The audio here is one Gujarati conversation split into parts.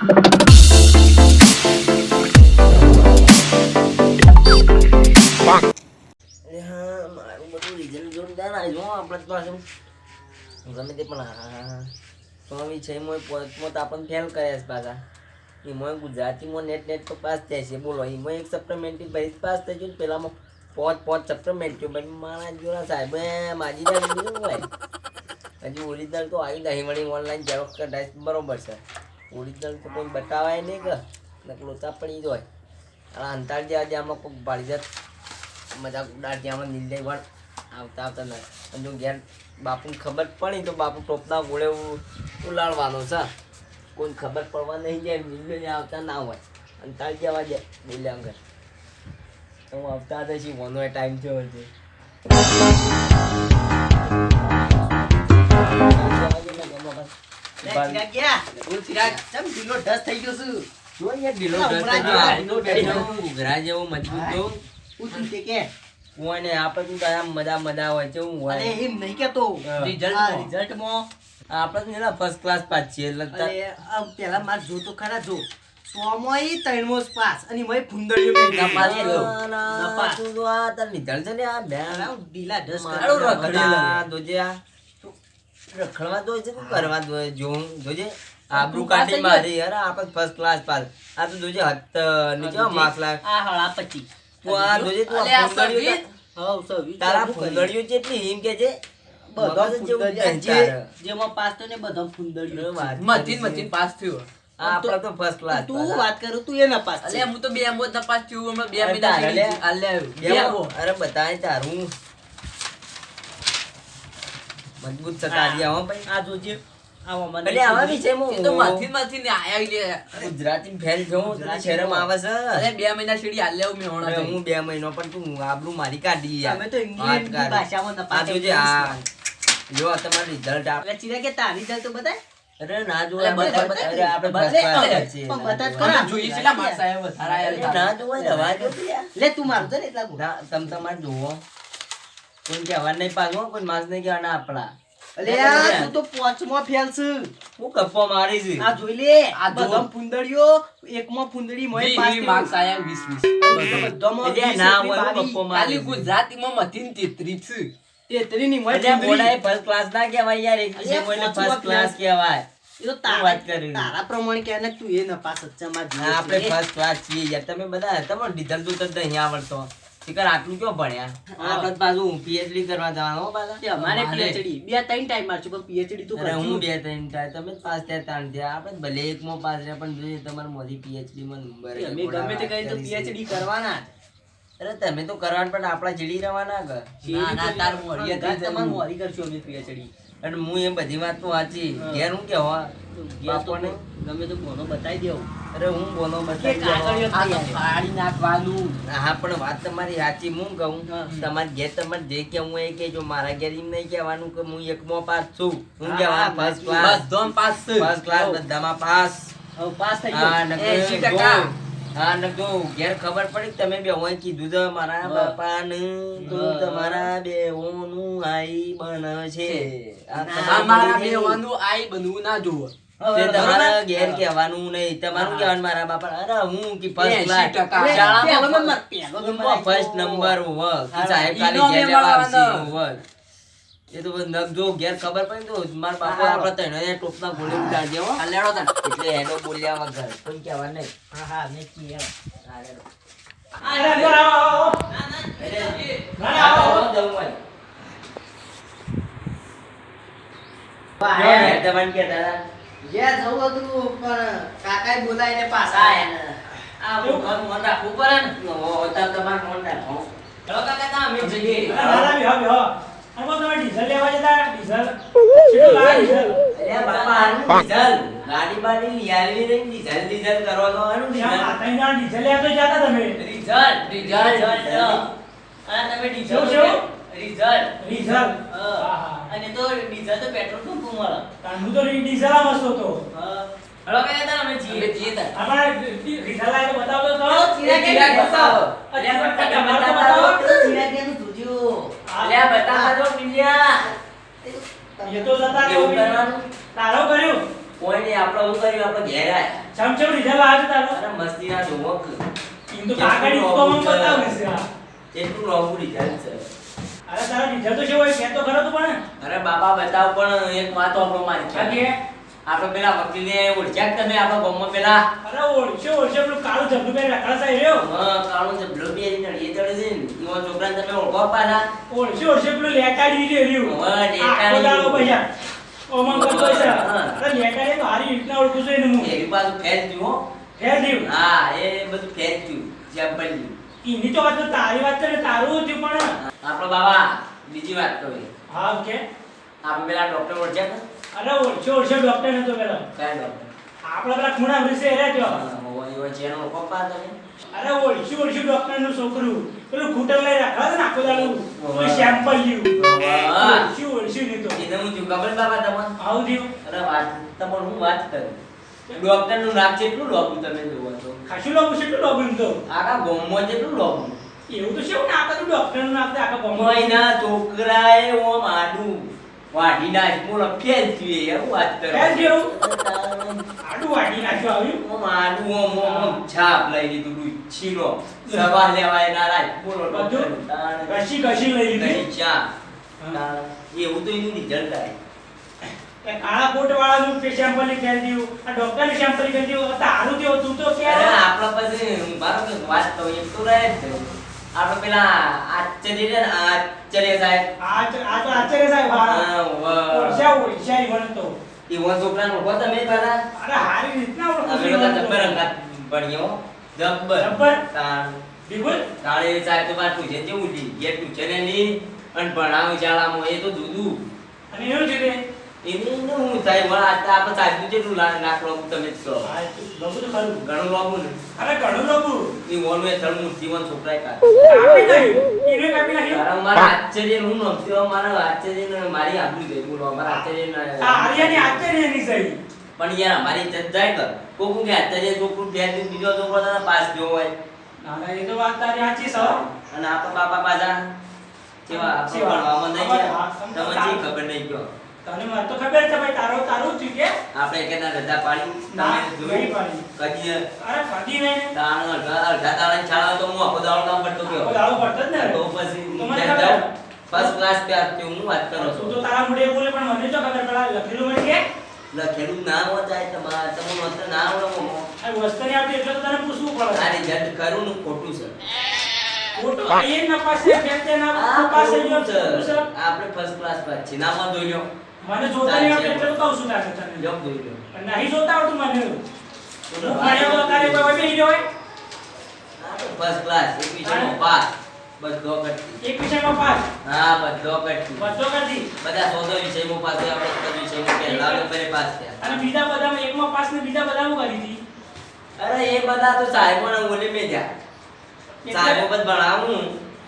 ગમે તે પણ છે મોય પોતમોત આપણને ફેલ કર્યા છે પાછા એમાં ગુજરાતીમાં નેટ નેટ તો પાસ થાય છે બોલો એમાં એક સપ્લિમેન્ટરી ભરી પાસ થઈ ગયું પેલામાં પોત પોત સપ્લિમેન્ટરી મારા જોડા સાહેબ માજી ના લીધું ભાઈ તો આવી નહીં મળી ઓનલાઈન ઝેરોક્ષ કઢાઈશ બરોબર છે ઓરિજિનલ તો કોઈ બતાવાય નહીં કે. નકલ લોચા પડી જાય. આ અંતાર જે આજે આમાં કોઈ ભાડી જાત મજાક ઉડાડતી આમાં નીલજાઈ પણ આવતા આવતા નથી અને જો ઘેર બાપુને ખબર પડી તો બાપુ ટોપના ગોળે ઉલાડવાનો છે. કોઈને ખબર પડવા નહીં જાય નીલજાઈ આવતા ના હોય. અંતાર જવા જાય બોલ્યા અંગર તો હું આવતા હતા છીએ મોનો ટાઈમ થયો છે એના ફર્સ્ટ ક્લાસ પાસ છીએ પેલા માર જો તો ખરા જો. સોમોય ત્રણમો પાસ. અને મય ફુંદડીઓ મેં નપાસ નપાસ. તું તો આ તાર result છે ને આ બે ઢીલા ઢસ મારો રખડેલા. દોજે આ. રખડવા દો છે કરવા દો છે? જો જોજે આબરૂ કાઢી મારી અરે આપણ ફર્સ્ટ ક્લાસ પાસ આ તો જોજે હત નીચે માર્ક્સ લાવ આ હળા પછી. તું આ જોજે તું અલે સવી તારા ફૂંદડીઓ જેટલી હિમ કે છે જેમાં પાસ થયો ને બધા ફૂંદડીઓ વાત મથીન મથીન પાસ થયો. આપણે તો ફર્સ્ટ ક્લાસ તું વાત કરું તું એ ન પાસ અલે હું તો બે આંબો જ પાસ થયો હમણાં બે અરે મહિના તારે લે. સુધી આલે આવ્યો. બે આંબો. અરે બતાય તારું. મજબૂત છે તારી હો ભાઈ. આ જોજે આવા મને એટલે આવા છે એ તો માથી માથી ને આયા લે ગુજરાતી ફેલ ગુજરાતી શરમ આવે છે. અરે બે મહિના સુધી હાલ લેવું મે હોણા હું બે મહિનો પણ તું આબરૂ મારી કાઢી યાર. અમે તો ઇંગ્લિશ ભાષામાં આ નપાસ જોજે આ જો તમારું રિઝલ્ટ આપ હવે ચીરા કે તારી રિઝલ્ટ તો બતાય અરે ના જોવા. અરે આપણે બતાય. પણ જોઈએ છે. માર્ક્સ આયા વધારે ના જોવાય રવા દો. લે તું મારું ને એટલા તમ તમારે જુઓ. કોઈ કહેવા નહીં પાછું હો, કોઈ માર્ક્સ નહીં કહેવાના આપણા અલે આ તું તો પોંચમાં ફેલ છે હું કપ્પો મારી છે આ જોઈ લે આ જો. બધા ફૂંદડીઓ એકમાં પુંદડી મય પાસ માર્ક્સ આયા વીસ વીસ બધામાં એટલે વીસ, ના હોય કપ્પો ખાલી મારી છે. ગુજરાતીમાં મથીન તેત્રીસ છે. તેત્રીની મોય એટલે ફૂંદડી. મોઢાએ first class ના કહેવાય યાર એક first class class. કહેવાય એ તો તારા વાત કરી? તારા પ્રમાણે કહે ને તું એ નપાસ સચ્ચામાં આપણે ફર્સ્ટ ક્લાસ છીએ યાર તમે બધા તમારે ડીધલ તો નહીં આવડતો શીખર આટલું કયો ભણ્યા? આપણે પાછું હું પીએચડી કરવા જવાનો પાછા. અમારે અમારે. બે ત્રણ ટાઈમ મારશું પણ પીએચડી તું અરે હું બે ત્રણ થાય તમે પાસ થયા ત્રણ થયા. આપણે ભલે એકમાં પાસ રહ્યા પણ જોઈએ તમારે મોદી પીએચડી માં નંબર અમે ગમે તે કઈ તો પીએચડી કરવાના. અરે તમે તો કરવાનું પણ આપણા જીડી રહેવાના કે ના, ના, તાર મોરી તમારે મોરી કરશું અમે PhD. અને હું એ બધી વાતનું વાંચી. ઘેર હું કેવા? બાપોને ગમે તો બોનો બતાવી દેવું. અરે હું બોલો બતાવી નાખવાનું. હા પણ વાત તમારી સાચી હું કહું. તમારે ઘેર તમારે જે કેવું હું એ જો મારા ઘેર એમ નહીં કહેવાનું કે હું એકમાં પાસ છું. હું કેવા? First class pass. First class બધામાં પાસ. પાસ થઈ ગયો. નકર 80%. હા જો ઘેર ખબર પડી તમે બે હોય કીધું તો મારા બાપા ને તો તમારા બે ઓનું આઈ આ ના, મારા બે ઓનું આઈ બનવું ના જોવો તમારા ઘેર કહેવાનું નહીં. તમારું. કહેવાનું મારા બાપા અરે હું કે ફર્સ્ટ ક્લાસ નંબર, ફર્સ્ટ સાહેબ ખાલી ઘેર લેવા હોવ. એ તો નગ જો ઘેર ખબર પડી તો મારા બાપા હા. આપણા ત્રણેય ટોપના ગોળી ઉડાડી દેવો. લેડો તાન. એટલે એનો બોલ્યા વગર. કોઈ કહેવા નહીં. હા હા મેં કીધું. હા, રેડો. ના, રાખવું પડે. તમારે ફોન રાખો. ચલો કાકા તમે ડીઝલ લેવા જતા? ડીઝલ? કેટલું લાગે ડીઝલ? અરે બાપા, આનું ડીઝલ. ગાડી બાડી લઈ આવી ડીઝલ ડીઝલ કરો તો આનું ડીઝલ. માતાજી ના ડીઝલ લેવા તો જતા તમે. રિઝલ્ટ રિઝલ્ટ અને તમે ડીઝલ શું, શું? ડીઝલ. હા. હા હા. અને તો ડીઝલ તો પેટ્રોલ પંપ મળે તાનું તો ડીઝલ આ વસ્તુ તો. હલો અમે. ડીઝલ ચિરાગ અરે, બતાવો, બતાવો. બતાવો. તો ચિરાગીનું જોજો. હા. અલ્યા, બતાવવા દો, પિલિયા. એ તો જતા રહ્યો. કરવાનું? તારો કર્યું. કોઈ નહીં આપણે શું કર્યું આપણે ઘેર આયા. ચમચમ આવે છે તારું. અરે મસ્તી ના જોવો કે એમ તો કાકાની દુકાનમાં બતાવે છે. આ. કેટલું લોંગું રિઝલ્ટ છે. અરે તારા રિઝલ્ટ તો છે હોય કે તો ખરો તું પણ. અરે બાપા બતાવ પણ એક વાત આપણો મારી કે આપણે પેલા વકીલને ઓળખ્યા જ તમે? આપણા ગામમાં પેલા? અરે ઓળખ્યો ઓળખ્યો પેલું કાળું ઝબલું પહેરી રખડા સાહેબ રહ્યો? હા, કાળું જે પહેરી નળીએ ચડે છે એવા છોકરાને તમે ઓળખો પાછા? ઓળખ્યો ઓળખ્યો પેલું લેટાડી રહ્યું. હા, લેટાડી. આખો પૈસા. ઓમાં છે હા. અરે લેટાડી તો હારી રીતના ઓળખું છું એને હું. એવી પાછું ફેલ હો. ફેર થયું? હા એ બધું ફેલ થયું જેમ બન્યું એની તો વાત તો તારી વાત કરે તારું થયું પણ. આપણો બાબા બીજી વાત કહી હા કે આપણે પેલા ડોક્ટર ઓળખ્યા અરે ઓળખ્યો ઓળખ્યો ડોક્ટર નતો પેલો. કાય ડોક્ટર આપણે પેલા ખૂણા વૃષે રે ઓય ઓય જેનો પપ્પા પા અરે ઓળખ્યું ઓળખ્યું ડોક્ટરનું છોકરું? પેલું ખૂટર લઈ રાખવા ને આખો દાડો વાહ. પેલું સેમ્પલ લીધું. ઓળખ્યું ઓળખ્યું એને હું જો કબલ બાબા તમને? આવું થયું? અરે વાત તમારે હું વાત કરું? ડોક્ટરનું નાક કેટલું લોબું તમે જોવો છો. ખાસું લોબું છે એટલું લાવું તો. આખા ગોમમાં કેટલું લોબું. એવું તો છે ને આ ડોક્ટરનું નાખતે આખા ગામમાં. મહિના છોકરાએ ઓમ આડું. વાઢી નાખ બોલો ફેલ થયું એવું વાત કરો. ફેલ થયું? આડું વાટી નાખ્યું આવ્યું? ઓમ આડું ઓમ ઓમ ઓમ. છાપ લઈ લીધું છીનો સવા લેવાય નારાજ. બોલો બધું? ડોક્ટર ઘસી ઘસી લઈ લીધી? નહીં ચા. એવું તો એનું રિઝલ્ટ આવે કાળા કોટ વાળાનું સેમ્પલની ફેલ થયું? આ ડોક્ટર ને સેમ્પલ ફેલ તો તારું થયું તું તો કે આપણા પાસે મારો કે વાત તો એક તો રહે જ. આપણે પેલા આચાર્ય ને આચાર્ય સાહેબ. આચાર્ય સાહેબ હા. હા, વાહ. ઓળખ્યા ઓળખ્યા ઈ મને તો. એ વન છોકરાને ઓળખો તમે પેલા અરે હારી રીતના ઓળખું અમે બધા. જબ્બર અંગાત ભણ્યો જબ્બર. જબ્બર? તાણ. બિલકુલ. તાણે સાહેબ તો પાછું પૂછે જેવું લી કે છે ને ની અને ભણાવ શાળામાં એ તો જુદું. અને એવું છે એનું એનું હું થાય? વળા આ આપણે સાહેબનું જેટલું લાખ લોબું તમે જ કહો. આ તો ખરું ઘણું લોબું ને અરે ઘણું લોબુ. એ ઓનું એ થળ મૂર્તિ વન કાઢ કાપી નાખ્યું. ઈને કાપી નાખ્યું. તારા મારા આશ્ચર્ય હું નમતી મારા આશ્ચર્ય મારી આબરૂ ગઈ બોલો અમારા આશ્ચર્ય ને- આ હરિયાની આચાર્યની સહી પણ યાર અમારી ઇજ્જત જાય કર. કોકું કે આશ્ચર્ય છોકરું ફેલ થયું, બીજો છોકરો તને પાસ થયો હોય. ના ના એ તો વાત તારી સાચી છે અને આપણા બાપા પાછા કેવા આપણે ભણવામાં નહીં ગયા. શી ખબર નહીં ગયો? તને મને તો ખબર છે ભાઈ તારો તારું થયું કે? આપણે કેના રજા પાડી. ના, તમે નહીં પાડી. કદી અરે કદી નહીં. તાણ અડધા તાળાની શાળા તો હું આખો દાડો કામ કરતો ગયો. દાડો પડતો જ ને? તો પછી. ફર્સ્ટ ક્લાસ પે થયો હું વાત કરો તું તો તારા મોઢે બોલે પણ મને તો ખબર પડા લખેલું મને કે? લખેલું ના હોત તમારે તમે હોત ના હોય. આ વસ્તુ નહીં આપી એટલે તો તને પૂછવું પડે. આ જડ કરું નું ખોટું છે. ખોટું એ ના પાસે ના છે. છે. આપણે ફર્સ્ટ ક્લાસ પર છે. નામાં જોઈ લો મને જોતા નહીં આવડે એટલે કહું છું તારે તને જોબ જોઈ લો. પણ નહીં જોતા આવડતું મને. હું ભણ્યો તો તારે કોઈ બેહી રહ્યો હોય? બસ ક્લાસ એક વિષયમાં પાસ. બધો કટકી એક વિષયમાં પાસ? હા બધો કટકી બધો કરતી? બધા સોદો વિષયમાં પાસ થયા આપણે એક જ. વિષયમાં પહેલા નંબરે પાસ થયા. અને બીજા બધામાં એકમાં પાસ ને બીજા બધામાં કરી હતી. અરે એ બધા તો સાહેબોને બોલે જા સાહેબો બધ ભણાવું.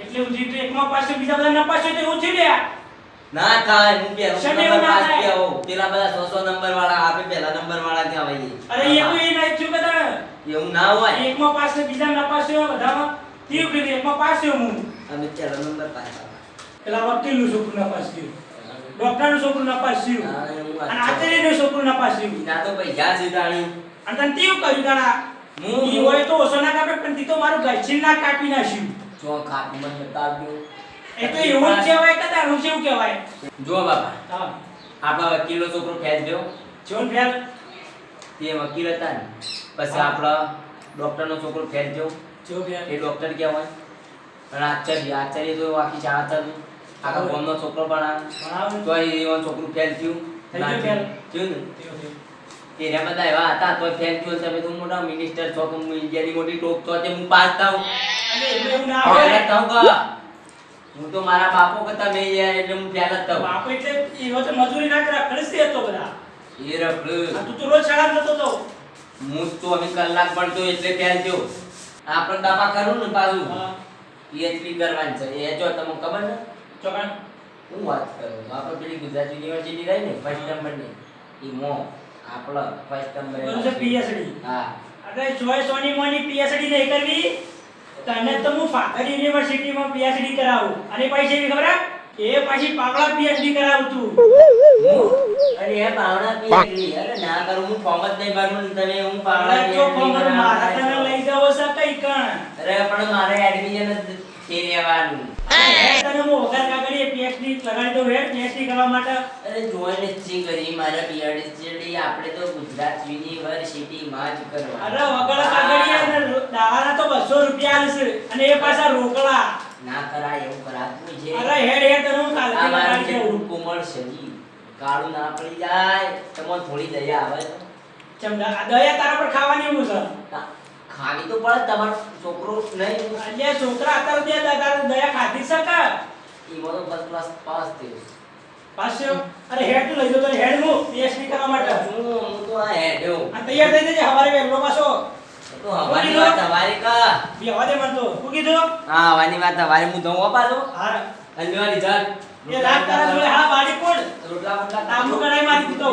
એટલે ઉધી તો એકમાં પાસ ને બીજા બધા ના પાસ હોય તો થયું લ્યા ના થાય હું શેમ ના થાય? પેલા બધા 100 100 નંબર વાળા આપે પેલા નંબર વાળા કહેવાય અરે એ તો એ ના થયું બધા એવું ના હોય. એકમાં પાસ ને બીજા ના પાસ હોય બધામાં તીવ કે એકમાં પાસ થયો હું. અમે પેલા નંબર પાસ પેલા પેલા વકીલનું છોકરું ના પાસ થયું. ડોક્ટરનું છોકરું ના પાસ થયું. એવું અને આચાર્યનું છોકરું ના પાસ થયું. ના તો પૈસા સીધાણી અને તને તેવું કર્યું તારા? હું- હોય તો ઓછો ના કાપે પણ તી તો મારું ગલચીન ના કાપી નાખ્યું. જો ખાતું મને બતાવજો એ તો એવું જ કહેવાય કે તારું કેવું કહેવાય? જો બાપા હા. આપણા વકીલનો છોકરો ફેસ ગયો. જોન ફેર તે વકીલ હતા ને. પછી આપણા ડોક્ટરનો છોકરો ફેસ ગયો. જો ફેર એ ડોક્ટર કહેવાય. અને આચાર્ય આચાર્ય તો આખી શાળા ચાલુ. આખા ગામનો છોકરો ભણાવે ભણાવે. તો એવા છોકરું ફેલ થયું. થઈ ના? થયું બધા એવા હતા તો ફેલ થયું. તમે તો મોટા મિનિસ્ટર છો કે હું ઇન્ડિયાની મોટી ટોપ છો તે હું પાસ થાઉં. અરે એવું એવું ના હોય. થાઉં કા? હું તો મારા બાપો કરતા મેં યાર એટલે હું ફેલ જ બાપ એટલે એવો તો મજૂરી ના કરા ખરીદતી હતો બધા એ રખડું. તું તો રોજ શાળા જતો તો. હું તો અમે કલાક પડતો એટલે ફેલ થયો આપણે દાપા કરું ને પાછું. PhD કરવાની છે. એ જો તમને ખબર ને ચોકાણ હું વાત કરું? આપણે પેલી ગુજરાત યુનિવર્સિટી રહી ને ફર્સ્ટ નંબરની એ મો આપણો ફર્સ્ટ નંબર પીએચડી હા. અરે જોય સોની મોની પીએચડી નહીં કરવી? તને તો હું ફાધર યુનિવર્સિટીમાં પીએચડી કરાવું. અને પૈસા એવી ખબર? એ પછી પાવડા પીએચડી કરાવું હું? અરે એ પાવડા પીએચડી અરે ના કરું હું ફોર્મ જ નહીં ભરું તને હું પાવડા જો ફોર્મ મારા તને લઈ જાવ છે કઈ કણ? અરે પણ મારે એડમિશન જ થઈ રહેવાનું તને હું વગર કાગળીએ પીએચડી લગાડી દઉં હે પીએચડી કરવા માટે. અરે જોઈને જ કરી મારા પીએચડી આપણે તો ગુજરાત યુનિવર્સિટીમાં જ કરવા. અરે વગર કાગળીએ ને દાવાના તો 200 રૂપિયા આલશે અને એ પાછા રોકડા. ના કરાય એવું કરાતું છે. અરે હેડ હેડ તને હું મારું લગાડી દઉં. કોમળ શરીર કાળું ના પડી જાય તમને થોડી દયા આવે. ચમડા દયા તારા પર ખાવાની હું છે? ખાવી તો પડે તમારો છોકરો નહીં અલ્યા છોકરા અત્યારે દે તારે દયા ખાધી શકે એમાં તો બસ ક્લાસ પાસ થયો. પાછો અરે હેડ લઈ જો તો હેડનું PhD કરવા માટે. હું હું તો આ હેડ્યો આ તૈયાર થઈ જજે હવારે વહેલો પાછો. તો હવાની વાત હવારે કા. બી હવારે મન તો શું કીધું? હા હવાની વાત હવારે હું દઉં પાછો. હા. અંજવાની જાત. એ રાત તારા જોડે હા બાડી કોણ? રોટલા ફોટલા તાંબુ કઢાઈ મારી દીધો.